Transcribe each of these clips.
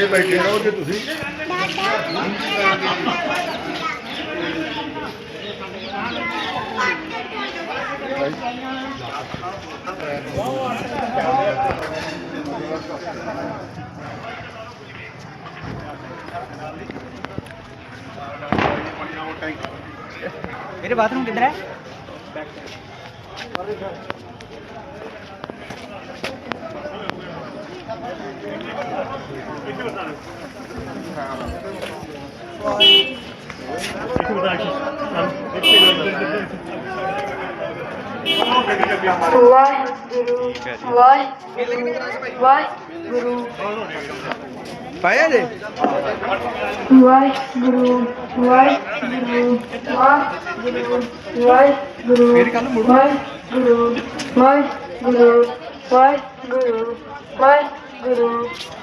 ਇੱਥੇ ਬੈਠੇ ਰਹੋ ਜੇ ਤੁਸੀਂ। ਮੇਰੇ ਬਾਥਰੂਮ ਕਿੱਧਰ ਹੈ? ਵਾਹਿਗੁਰੂ ਵਾਹਿਗੁਰੂ ਵਾਹਿਗੁਰੂ ਪਾਇਆ ਜੇ ਵਾਹਿਗੁਰੂ ਵਾਹਿਗੁਰੂ ਵਾਹਿਗੁਰੂ ਵਾਹਿਗੁਰੂ ਮੇਰੇ ਕੰਨ ਮੁੜੋ ਵਾਹਿਗੁਰੂ ਵਾਹਿਗੁਰੂ ਵਾਹਿਗੁਰੂ ਵਾਹਿਗੁਰੂ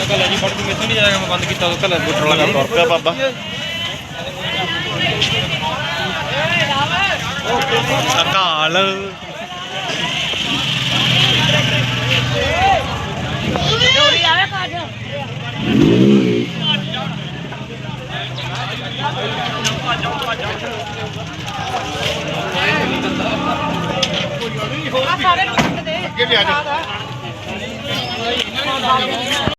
ਕੱਲਾ ਜੀ ਫੜ ਕੇ ਮੈਥੋਂ ਨਹੀਂ ਜਾਏਗਾ ਮੈਂ ਬੰਦ ਕੀਤਾ ਉਹ ਕੱਲਾ ਬੁੱਟਰ ਲਗਾ ਤੁਰ ਪਿਆ ਬਾਬਾ। ਸਰਕਾਲ ਅੱਗੇ ਵੀ ਆ ਜਾਓ।